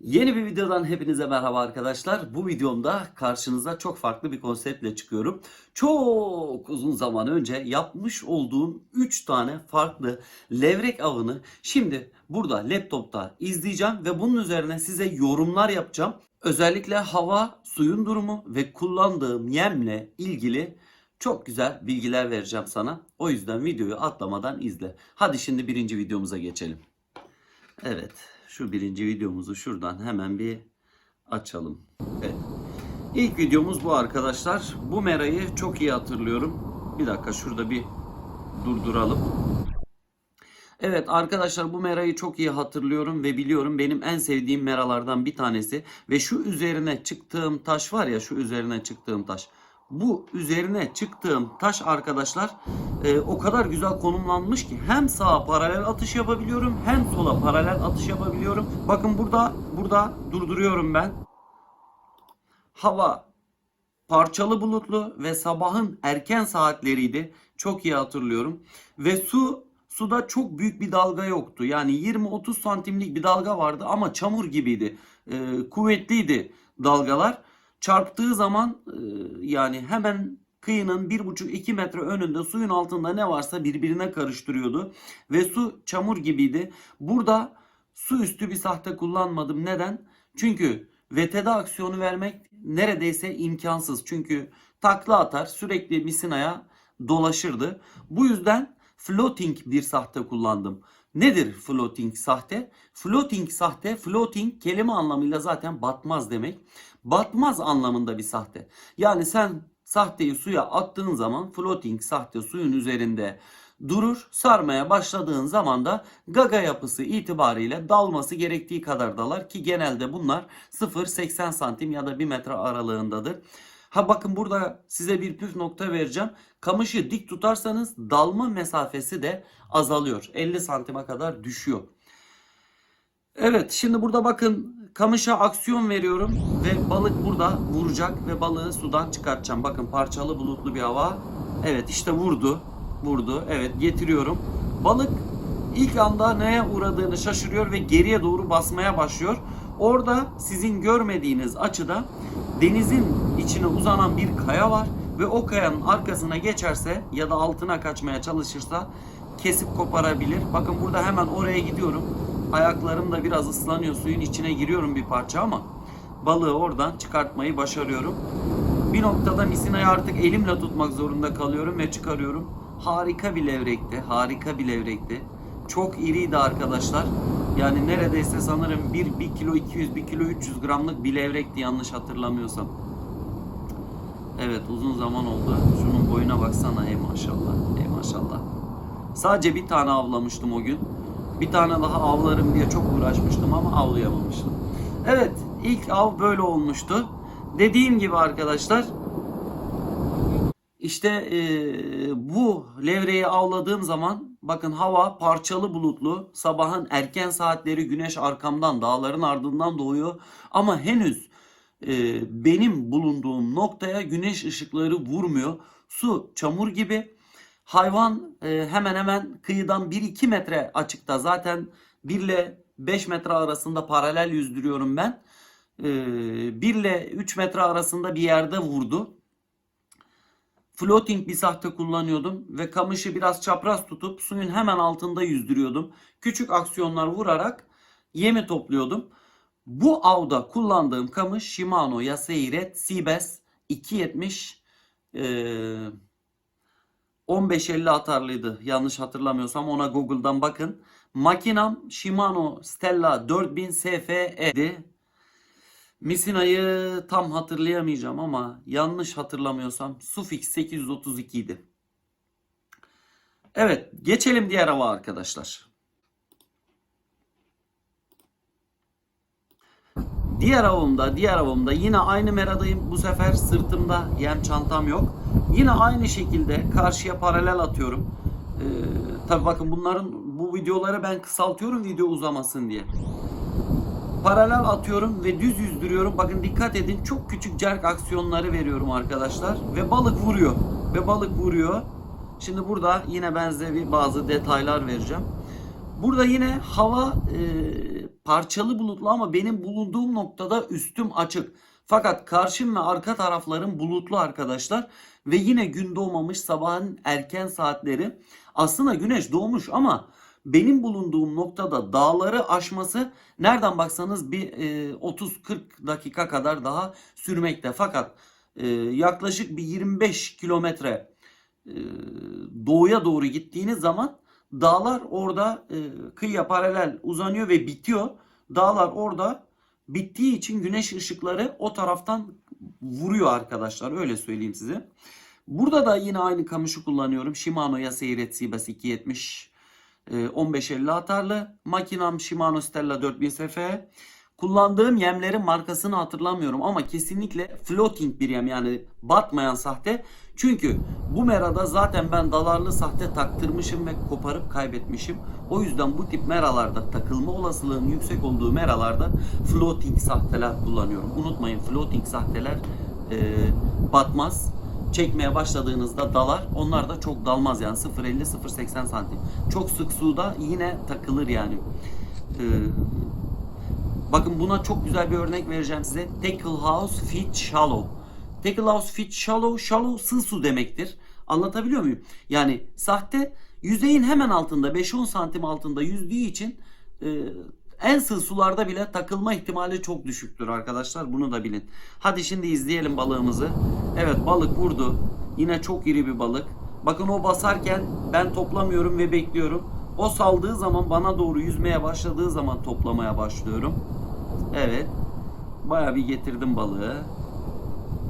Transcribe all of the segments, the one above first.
Yeni bir videodan hepinize merhaba arkadaşlar. Bu videomda karşınıza çok farklı bir konseptle çıkıyorum. Çok uzun zaman önce yapmış olduğum 3 tane farklı levrek avını şimdi burada laptopta izleyeceğim ve bunun üzerine size yorumlar yapacağım. Özellikle hava, suyun durumu ve kullandığım yemle ilgili çok güzel bilgiler vereceğim sana. O yüzden videoyu atlamadan izle. Hadi şimdi birinci videomuza geçelim. Evet, şu birinci videomuzu şuradan hemen bir açalım. Evet. İlk videomuz bu arkadaşlar. Bu merayı çok iyi hatırlıyorum. Bir dakika şurada bir durduralım. Evet arkadaşlar bu merayı çok iyi hatırlıyorum ve biliyorum benim en sevdiğim meralardan bir tanesi. Ve şu üzerine çıktığım taş var ya şu üzerine çıktığım taş. Bu üzerine çıktığım taş arkadaşlar e, o kadar güzel konumlanmış ki hem sağa paralel atış yapabiliyorum hem sola paralel atış yapabiliyorum. Bakın burada burada durduruyorum ben. Hava parçalı bulutlu ve sabahın erken saatleriydi. Çok iyi hatırlıyorum. Ve su suda çok büyük bir dalga yoktu. Yani 20-30 santimlik bir dalga vardı ama çamur gibiydi. Ee, kuvvetliydi dalgalar. Çarptığı zaman e, yani hemen kıyının 1,5-2 metre önünde suyun altında ne varsa birbirine karıştırıyordu. Ve su çamur gibiydi. Burada su üstü bir sahte kullanmadım. Neden? Çünkü VTD aksiyonu vermek neredeyse imkansız. Çünkü takla atar sürekli misinaya dolaşırdı. Bu yüzden floating bir sahte kullandım. Nedir floating sahte? Floating sahte, floating kelime anlamıyla zaten batmaz demek. Batmaz anlamında bir sahte. Yani sen sahteyi suya attığın zaman floating sahte suyun üzerinde durur. Sarmaya başladığın zaman da gaga yapısı itibariyle dalması gerektiği kadar dalar ki genelde bunlar 0-80 santim ya da 1 metre aralığındadır. Ha bakın burada size bir püf nokta vereceğim. Kamışı dik tutarsanız dalma mesafesi de azalıyor. 50 santime kadar düşüyor. Evet şimdi burada bakın kamışa aksiyon veriyorum ve balık burada vuracak ve balığı sudan çıkartacağım. Bakın parçalı bulutlu bir hava. Evet işte vurdu. Vurdu. Evet getiriyorum. Balık ilk anda neye uğradığını şaşırıyor ve geriye doğru basmaya başlıyor. Orada sizin görmediğiniz açıda denizin içine uzanan bir kaya var ve o kayanın arkasına geçerse ya da altına kaçmaya çalışırsa kesip koparabilir. Bakın burada hemen oraya gidiyorum. Ayaklarım da biraz ıslanıyor. Suyun içine giriyorum bir parça ama balığı oradan çıkartmayı başarıyorum. Bir noktada misinayı artık elimle tutmak zorunda kalıyorum ve çıkarıyorum. Harika bir levrekti. Harika bir levrekti. Çok iriydi arkadaşlar. Yani neredeyse sanırım 1, 1 kilo 200, 1 kilo 300 gramlık bir levrekti yanlış hatırlamıyorsam. Evet uzun zaman oldu. Şunun boyuna baksana ey maşallah. Ey maşallah. Sadece bir tane avlamıştım o gün. Bir tane daha avlarım diye çok uğraşmıştım ama avlayamamıştım. Evet ilk av böyle olmuştu. Dediğim gibi arkadaşlar işte eee, bu levreyi avladığım zaman bakın hava parçalı bulutlu. Sabahın erken saatleri güneş arkamdan dağların ardından doğuyor. Ama henüz eee, benim bulunduğum noktaya güneş ışıkları vurmuyor. Su çamur gibi. Hayvan eee, hemen hemen kıyıdan 1-2 metre açıkta. Zaten 1 ile 5 metre arasında paralel yüzdürüyorum ben. Eee 1 ile 3 metre arasında bir yerde vurdu floating bir sahte kullanıyordum ve kamışı biraz çapraz tutup suyun hemen altında yüzdürüyordum. Küçük aksiyonlar vurarak yemi topluyordum. Bu avda kullandığım kamış Shimano Yasei Red Seabass 270 eee 1550 atarlıydı. Yanlış hatırlamıyorsam ona Google'dan bakın. Makinam Shimano Stella 4000 SFE'di. Misina'yı tam hatırlayamayacağım ama yanlış hatırlamıyorsam Sufix 832 idi. Evet geçelim diğer hava arkadaşlar. Diğer avımda, diğer avımda yine aynı meradayım. Bu sefer sırtımda yem çantam yok. Yine aynı şekilde karşıya paralel atıyorum. Ee, tabii bakın bunların bu videoları ben kısaltıyorum video uzamasın diye. Paralel atıyorum ve düz yüzdürüyorum. Bakın dikkat edin çok küçük jerk aksiyonları veriyorum arkadaşlar. Ve balık vuruyor. Ve balık vuruyor. Şimdi burada yine ben bazı detaylar vereceğim. Burada yine hava e, parçalı bulutlu ama benim bulunduğum noktada üstüm açık. Fakat karşım ve arka taraflarım bulutlu arkadaşlar. Ve yine gün doğmamış sabahın erken saatleri. Aslında güneş doğmuş ama benim bulunduğum noktada dağları aşması nereden baksanız bir e, 30-40 dakika kadar daha sürmekte. Fakat e, yaklaşık bir 25 kilometre e, doğuya doğru gittiğiniz zaman dağlar orada e, kıyıya paralel uzanıyor ve bitiyor. Dağlar orada bittiği için güneş ışıkları o taraftan vuruyor arkadaşlar öyle söyleyeyim size. Burada da yine aynı kamışı kullanıyorum. Shimano Yaseiret Sibas 270 e, 1550 atarlı. Makinam Shimano Stella 4000 SF. Kullandığım yemlerin markasını hatırlamıyorum ama kesinlikle floating bir yem yani batmayan sahte. Çünkü bu merada zaten ben dalarlı sahte taktırmışım ve koparıp kaybetmişim. O yüzden bu tip meralarda takılma olasılığının yüksek olduğu meralarda floating sahteler kullanıyorum. Unutmayın floating sahteler e, batmaz. Çekmeye başladığınızda dalar. Onlar da çok dalmaz yani 0.50-0.80 santim. Çok sık suda yine takılır yani. Ee, Bakın buna çok güzel bir örnek vereceğim size. Tackle House Fit Shallow. Tackle House Fit Shallow, shallow sığ su demektir. Anlatabiliyor muyum? Yani sahte yüzeyin hemen altında 5-10 santim altında yüzdüğü için e, en sığ sularda bile takılma ihtimali çok düşüktür arkadaşlar. Bunu da bilin. Hadi şimdi izleyelim balığımızı. Evet balık vurdu. Yine çok iri bir balık. Bakın o basarken ben toplamıyorum ve bekliyorum. O saldığı zaman bana doğru yüzmeye başladığı zaman toplamaya başlıyorum. Evet. Bayağı bir getirdim balığı.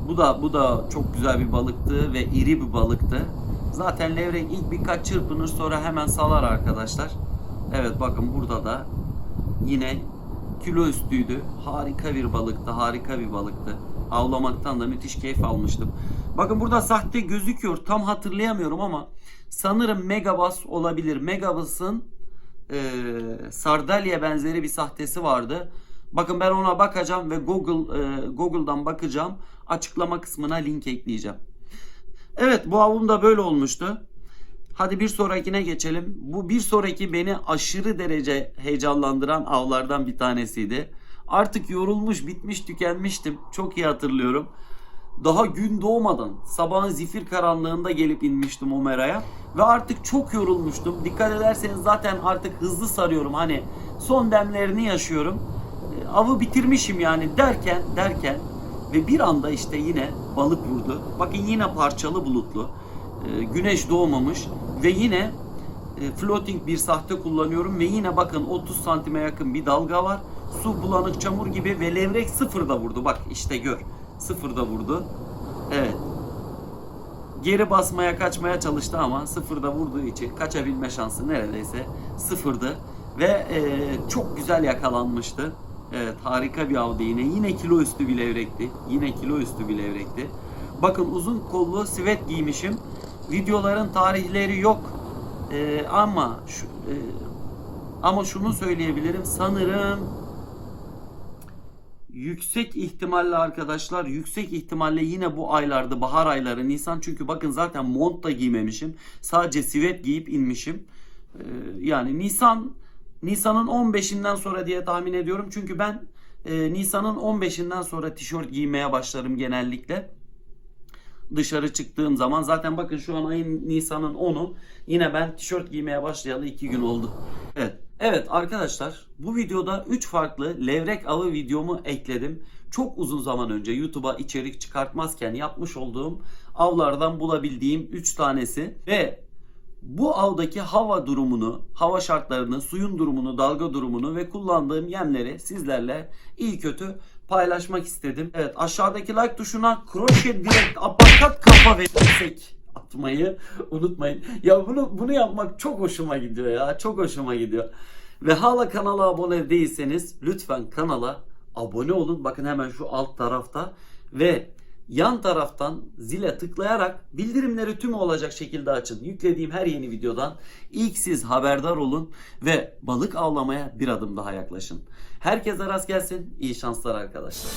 Bu da bu da çok güzel bir balıktı ve iri bir balıktı. Zaten levrek ilk birkaç çırpınır sonra hemen salar arkadaşlar. Evet bakın burada da yine kilo üstüydü. Harika bir balıktı, harika bir balıktı. Avlamaktan da müthiş keyif almıştım. Bakın burada sahte gözüküyor. Tam hatırlayamıyorum ama sanırım Megabas olabilir. Megabas'ın e, Sardalya benzeri bir sahtesi vardı. Bakın ben ona bakacağım ve Google e, Google'dan bakacağım. Açıklama kısmına link ekleyeceğim. Evet bu avım da böyle olmuştu. Hadi bir sonrakine geçelim. Bu bir sonraki beni aşırı derece heyecanlandıran avlardan bir tanesiydi. Artık yorulmuş, bitmiş, tükenmiştim. Çok iyi hatırlıyorum. Daha gün doğmadan sabahın zifir karanlığında gelip inmiştim o meraya. Ve artık çok yorulmuştum. Dikkat ederseniz zaten artık hızlı sarıyorum. Hani son demlerini yaşıyorum. Avı bitirmişim yani derken derken ve bir anda işte yine balık vurdu. Bakın yine parçalı bulutlu. E, güneş doğmamış ve yine e, floating bir sahte kullanıyorum ve yine bakın 30 santime yakın bir dalga var. Su bulanık çamur gibi ve levrek sıfırda vurdu. Bak işte gör. Sıfırda vurdu. Evet. Geri basmaya kaçmaya çalıştı ama sıfırda vurduğu için kaçabilme şansı neredeyse sıfırdı. Ve e, çok güzel yakalanmıştı. Evet harika bir avdı yine. Yine kilo üstü bir levrekti. Yine kilo üstü bir levrekti. Bakın uzun kollu sivet giymişim. Videoların tarihleri yok. Ee, ama şu, e, ama şunu söyleyebilirim. Sanırım yüksek ihtimalle arkadaşlar yüksek ihtimalle yine bu aylarda bahar ayları Nisan çünkü bakın zaten mont da giymemişim. Sadece sivet giyip inmişim. Ee, yani Nisan Nisan'ın 15'inden sonra diye tahmin ediyorum. Çünkü ben e, Nisan'ın 15'inden sonra tişört giymeye başlarım genellikle. Dışarı çıktığım zaman zaten bakın şu an ayın Nisan'ın 10'u yine ben tişört giymeye başlayalı 2 gün oldu. Evet. Evet arkadaşlar bu videoda 3 farklı levrek avı videomu ekledim. Çok uzun zaman önce YouTube'a içerik çıkartmazken yapmış olduğum avlardan bulabildiğim 3 tanesi ve bu avdaki hava durumunu, hava şartlarını, suyun durumunu, dalga durumunu ve kullandığım yemleri sizlerle iyi kötü paylaşmak istedim. Evet aşağıdaki like tuşuna kroşe direkt apakat kafa ve tek atmayı unutmayın. Ya bunu bunu yapmak çok hoşuma gidiyor ya. Çok hoşuma gidiyor. Ve hala kanala abone değilseniz lütfen kanala abone olun. Bakın hemen şu alt tarafta ve yan taraftan zile tıklayarak bildirimleri tüm olacak şekilde açın. Yüklediğim her yeni videodan ilk siz haberdar olun ve balık avlamaya bir adım daha yaklaşın. Herkese rast gelsin. İyi şanslar arkadaşlar.